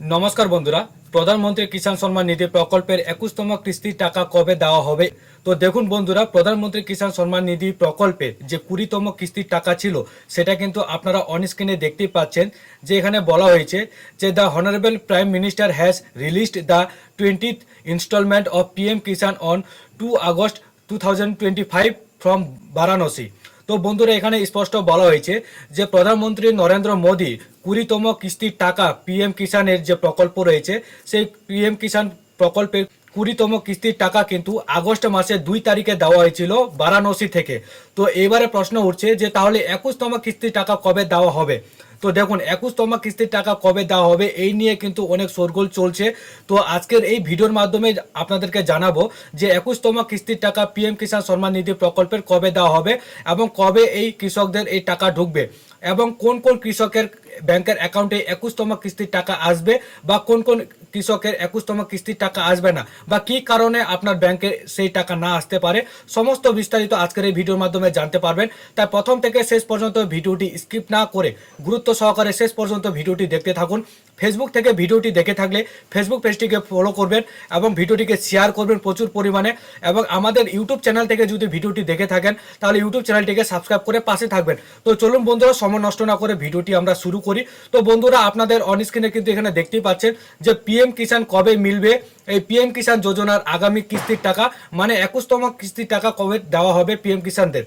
নমস্কার বন্ধুরা, প্রধানমন্ত্রী কিষাণ সম্মান নিধি প্রকল্পের একুশতম কিস্তির টাকা কবে দেওয়া হবে? তো দেখুন বন্ধুরা, প্রধানমন্ত্রী কিষাণ সম্মান নিধি প্রকল্পের যে কুড়িতম কিস্তির টাকা ছিল, সেটা কিন্তু আপনারা অন স্ক্রিনে দেখতেই পাচ্ছেন, যে এখানে বলা হয়েছে যে the honourable prime minister has released the twentieth instalment of PM Kisan on two August two thousand twenty five from Varanasi তো বন্ধুরা, এখানে স্পষ্ট বলা হয়েছে যে প্রধানমন্ত্রী নরেন্দ্র মোদী কুড়িতম কিস্তির টাকা পিএম কিষাণের যে প্রকল্প রয়েছে, সেই পিএম কিষাণ প্রকল্পের কুড়িতম কিস্তির টাকা কিন্তু আগস্ট মাসের দুই তারিখে দেওয়া হয়েছিল বারাণসী থেকে। তো এবারে প্রশ্ন উঠছে যে তাহলে একুশতম কিস্তির টাকা কবে দেওয়া হবে? তো দেখুন, একুশতম কিস্তির টাকা কবে দেওয়া হবে, এই নিয়ে কিন্তু অনেক শোরগোল চলছে। তো আজকের এই ভিডিওর মাধ্যমে আপনাদেরকে জানাব যে একুশতম কিস্তির টাকা পিএম কিষাণ সম্মান নিধি প্রকল্পের কবে দেওয়া হবে এবং কবে এই কৃষকদের এই টাকা ঢুকবে। এবং কোন কোন কৃষকের ব্যাংকের অ্যাকাউন্টে একুশতম কিস্তির টাকা আসবে বা কোন কোন কৃষকের একুশতম কিস্তির টাকা আসবে না বা কি কারণে আপনার ব্যাংকে সেই টাকা না আসতে পারে, সমস্ত বিস্তারিত আজকের এই ভিডিওর মাধ্যমে জানতে পারবেন। তাই প্রথম থেকে শেষ পর্যন্ত ভিডিওটি স্কিপ না করে গুরুত্ব সহকারে শেষ পর্যন্ত ভিডিওটি দেখতে থাকুন। ফেসবুক থেকে ভিডিওটি দেখে থাকলে ফেসবুক পেজটিকে ফলো করবেন এবং ভিডিওটিকে শেয়ার করবেন প্রচুর পরিমাণে এবং আমাদের ইউটিউব চ্যানেল থেকে যদি ভিডিওটি দেখে থাকেন, তাহলে ইউটিউব চ্যানেলটিকে সাবস্ক্রাইব করে পাশে থাকবেন। তো চলুন বন্ধুরা, সময় নষ্ট না করে ভিডিওটি আমরা শুরু করি। তো বন্ধুরা, আপনাদের অন স্ক্রিনে কিন্তু এখানে দেখতেই পাচ্ছেন যে পিএম কিষাণ কবে মিলবে? এই পিএম কিষাণ যোজনার আগামী কিস্তির টাকা মানে একুশতম কিস্তির টাকা কবে দেওয়া হবে পিএম কিষাণদের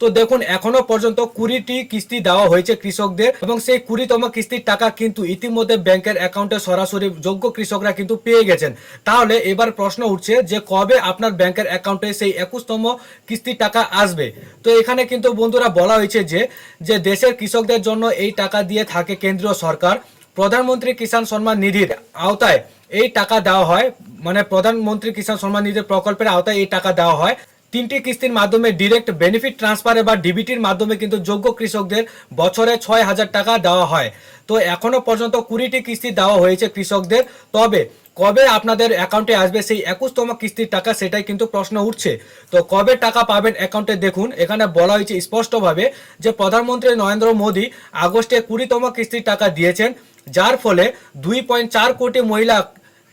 তো দেখুন, এখনও পর্যন্ত কুড়িটি কিস্তি দেওয়া হয়েছে কৃষকদের এবং সেই কুড়িতম কিস্তির টাকা কিন্তু ইতিমধ্যে ব্যাংকের অ্যাকাউন্টে সরাসরি যোগ্য কৃষকরা কিন্তু পেয়ে গেছেন। তাহলে এবার প্রশ্ন উঠছে যে কবে আপনার ব্যাংকের অ্যাকাউন্টে সেই একুশতম কিস্তির টাকা আসবে? তো এখানে কিন্তু বন্ধুরা বলা হয়েছে যে যে দেশের কৃষকদের জন্য এই টাকা দিয়ে থাকে কেন্দ্রীয় সরকার। প্রধানমন্ত্রী কিষাণ সম্মান নিধির আওতায় এই টাকা দেওয়া হয়। মানে প্রধানমন্ত্রী কিষাণ সম্মান নিধির প্রকল্পের আওতায় এই টাকা দেওয়া হয়। তিনটি কিস্তির মাধ্যমে ডিরেক্ট বেনিফিট ট্রান্সফারে বা ডিবিটির মাধ্যমে কিন্তু যোগ্য কৃষকদের বছরে ছয় হাজার টাকা দেওয়া হয়। তো এখনও পর্যন্ত কুড়িটি কিস্তি দেওয়া হয়েছে কৃষকদের। তবে কবে আপনাদের অ্যাকাউন্টে আসবে সেই একুশতম কিস্তির টাকা সেটাই কিন্তু প্রশ্ন উঠছে। তো কবে টাকা পাবেন অ্যাকাউন্টে দেখুন। এখানে বলা হয়েছে স্পষ্টভাবে যে প্রধানমন্ত্রী নরেন্দ্র মোদী আগস্টে কুড়িতম কিস্তির টাকা দিয়েছেন। যার ফলে দুই পয়েন্ট চার কোটি মহিলা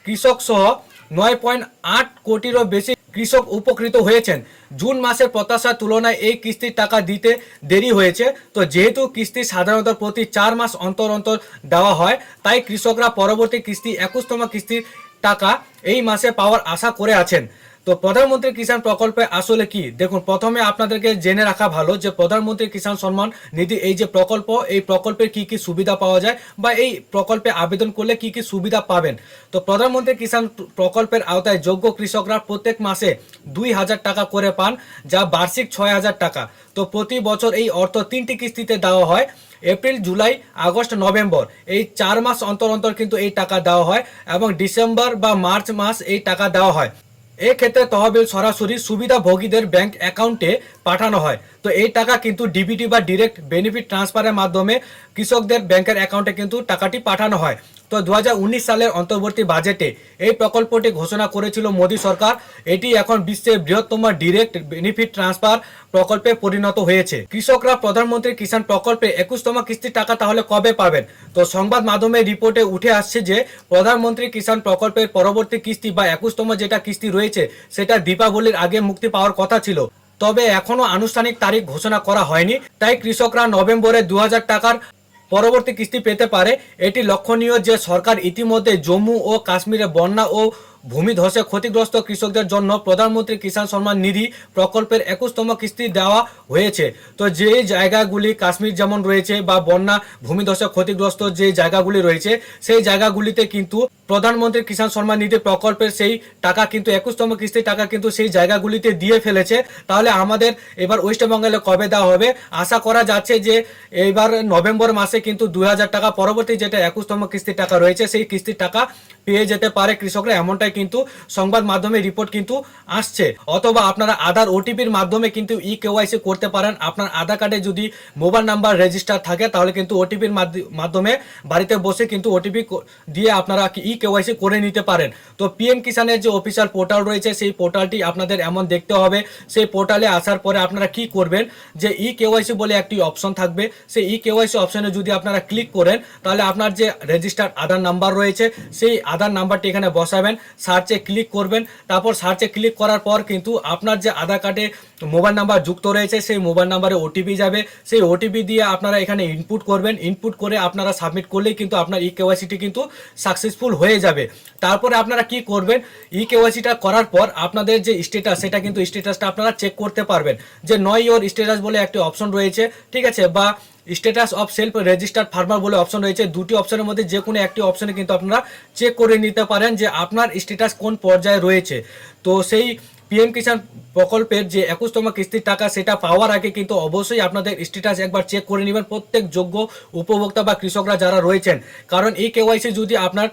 কৃষক সহ নয় পয়েন্ট আট কোটিরও বেশি কৃষক উপকৃত হয়েছেন। জুন মাসের প্রত্যাশার তুলনায় এই কিস্তির টাকা দিতে দেরি হয়েছে। তো যেহেতু কিস্তি সাধারণত প্রতি চার মাস অন্তর অন্তর দেওয়া হয়, তাই কৃষকরা পরবর্তী কিস্তি, একুশতম কিস্তির টাকা এই মাসে পাওয়ার আশা করে আছেন। তো প্রধানমন্ত্রী কিষাণ প্রকল্পে আসলে কি? দেখুন, প্রথমে আপনাদেরকে জেনে রাখা ভালো যে প্রধানমন্ত্রী কিষাণ সম্মান নিধি, এই যে প্রকল্প, এই প্রকল্পের কি কি সুবিধা পাওয়া যায় বা এই প্রকল্পে আবেদন করলে কি কি সুবিধা পাবেন? তো প্রধানমন্ত্রী কিষাণ প্রকল্পের আওতায় যোগ্য কৃষকরা প্রত্যেক মাসে দুই হাজার টাকা করে পান, যা বার্ষিক ছয় হাজার টাকা। তো প্রতি বছর এই অর্থ তিনটি কিস্তিতে দেওয়া হয়, এপ্রিল, জুলাই, আগস্ট, নভেম্বর। এই চার মাস অন্তর অন্তর কিন্তু এই টাকা দেওয়া হয় এবং ডিসেম্বর বা মার্চ মাস এই টাকা দেওয়া হয়। এক্ষেত্রে তহবিল সরাসরি সুবিধাভোগীদের ব্যাংক অ্যাকাউন্টে পাঠানো হয়। তো এই টাকা কিন্তু ডিবিটি বা ডিরেক্ট বেনিফিট ট্রান্সফারের মাধ্যমে কৃষকদের ব্যাংকের অ্যাকাউন্টে কিন্তু টাকাটি পাঠানো হয়। তো দু সালের অন্তর্বর্তী বাজেটে এই প্রকল্পটি ঘোষণা করেছিল মোদী সরকার। এটি এখন বিশ্বের বৃহত্তম ডিরেক্ট বেনিফিট ট্রান্সফার প্রকল্পে পরিণত হয়েছে। কৃষকরা প্রধানমন্ত্রী কিষাণ প্রকল্পে একুশতম কিস্তির টাকা তাহলে কবে পাবেন? তো সংবাদ মাধ্যমে রিপোর্টে উঠে আসছে যে, প্রধানমন্ত্রী কিষাণ প্রকল্পের পরবর্তী কিস্তি বা একুশতম যেটা কিস্তি রয়েছে, সেটা দীপাবলির আগে মুক্তি পাওয়ার কথা ছিল। তবে এখনও আনুষ্ঠানিক তারিখ ঘোষণা করা হয়নি। তাই কৃষকরা নভেম্বরে দু হাজার টাকার পরবর্তী কিস্তি পেতে পারে। এটি লক্ষণীয় যে সরকার ইতিমধ্যে জম্মু ও কাশ্মীরে বন্যা ও ভূমিধসে ক্ষতিগ্রস্ত কৃষকদের জন্য প্রধানমন্ত্রী কিষাণ সম্মান নিধি প্রকল্পের একুশতম কিস্তি দেওয়া হয়েছে। তো যে জায়গাগুলি কাশ্মীর যেমন রয়েছে বা বন্যা, ভূমিধসে ক্ষতিগ্রস্ত যে জায়গাগুলি রয়েছে, সেই জায়গাগুলিতে কিন্তু প্রধানমন্ত্রী কিষাণ সম্মান নিধি প্রকল্পের সেই টাকা কিন্তু, একুশতম কিস্তির টাকা কিন্তু সেই জায়গাগুলিতে দিয়ে ফেলেছে। তাহলে আমাদের এবার ওয়েস্ট বেঙ্গলে কবে দেওয়া হবে? আশা করা যাচ্ছে যে এবার নভেম্বর মাসে কিন্তু দুই হাজার টাকা পরবর্তী যেটা একুশতম কিস্তির টাকা রয়েছে, সেই কিস্তির টাকা পেয়ে যেতে পারে কৃষকরা। এমনটাই কিন্তু সংবাদ মাধ্যমে রিপোর্ট কিন্তু আসছে। অথবা আপনারা আধার ওটিপির মাধ্যমে কিন্তু ই কেওয়াইসি করতে পারেন। আপনার আধার কার্ডে যদি মোবাইল নাম্বার রেজিস্টার থাকে, তাহলে কিন্তু ওটিপির মাধ্যমে বাড়িতে বসে কিন্তু ওটিপি দিয়ে আপনারা ই কেওয়াইসি করে নিতে পারেন। তো পিএম কিষানের যে অফিসিয়াল পোর্টাল রয়েছে, সেই পোর্টালটি আপনাদের এমন দেখতে হবে। সেই পোর্টালে আসার পরে আপনারা কি করবেন? যে ই কেওয়াইসি বলে একটি অপশন থাকবে। সেই ই কেওয়াইসি অপশনে যদি আপনারা ক্লিক করেন, তাহলে আপনার যে রেজিস্টার্ড আধার নাম্বার রয়েছে, সেই আধার নাম্বারটি এখানে বসাবেন। সার্চে ক্লিক করবেন। তারপর সার্চে ক্লিক করার পর কিন্তু আপনার যে আধার কার্ডে মোবাইল নাম্বার যুক্ত রয়েছে, সেই মোবাইল নাম্বারে ওটিপি যাবে। সেই ওটিপি দিয়ে আপনারা এখানে ইনপুট করবেন। ইনপুট করে আপনারা সাবমিট করলেই কিন্তু আপনার ই কেওয়াইসিটি কিন্তু সাকসেসফুল হয়ে যাবে। তারপরে আপনারা কি করবেন? ই কেওয়াইসিটা করার পর আপনাদের যে স্টেটাস সেটা কিন্তু স্টেটাসটা আপনারা চেক করতে পারবেন। যে নয় ইয়োর স্টেটাস বলে একটি অপশন রয়েছে, ঠিক আছে? বা status of self registered farmer বলে অপশন রয়েছে। দুটি অপশনের মধ্যে যে কোনো একটি অপশনে কিন্তু আপনারা চেক করে নিতে পারেন যে আপনার স্ট্যাটাস কোন পর্যায়ে রয়েছে। তো সেই পিএম কিষাণ প্রকল্পের যে একুশতম কিস্তির টাকা, সেটা পাওয়ার আগে কিন্তু অবশ্যই আপনাদের স্ট্যাটাস একবার চেক করে নেবেন। প্রত্যেক যোগ্য উপভোক্তা বা কৃষকরা যারা রয়েছেন, কারণ এই কেওয়াইসি যদি আপনার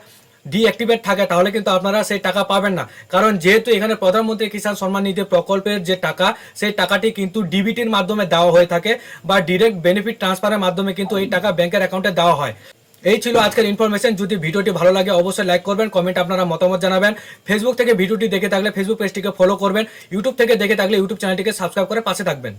ডিঅ্যাক্টিভেট থাকে, তাহলে কিন্তু আপনারা সেই টাকা পাবেন না। কারণ যেহেতু এখানে প্রধানমন্ত্রী কিষাণ সম্মান নিধি প্রকল্পের যে টাকা, সেই টাকাটি কিন্তু ডিবিটির মাধ্যমে দেওয়া হয়ে থাকে বা ডিরেক্ট বেনিফিট ট্রান্সফারের মাধ্যমে কিন্তু এই টাকা ব্যাংকের অ্যাকাউন্টে দেওয়া হয়। এই ছিল আজকের ইনফরমেশন যদি ভিডিওটি ভালো লাগে, অবশ্যই লাইক করবেন কমেন্ট আপনারা মতামত জানাবেন। ফেসবুক থেকে ভিডিওটি দেখে থাকলে ফেসবুক পেজটিকে ফলো করবেন। ইউটিউব থেকে দেখে থাকলে ইউটিউব চ্যানেলটিকে সাবস্ক্রাইব করে পাশে থাকবেন।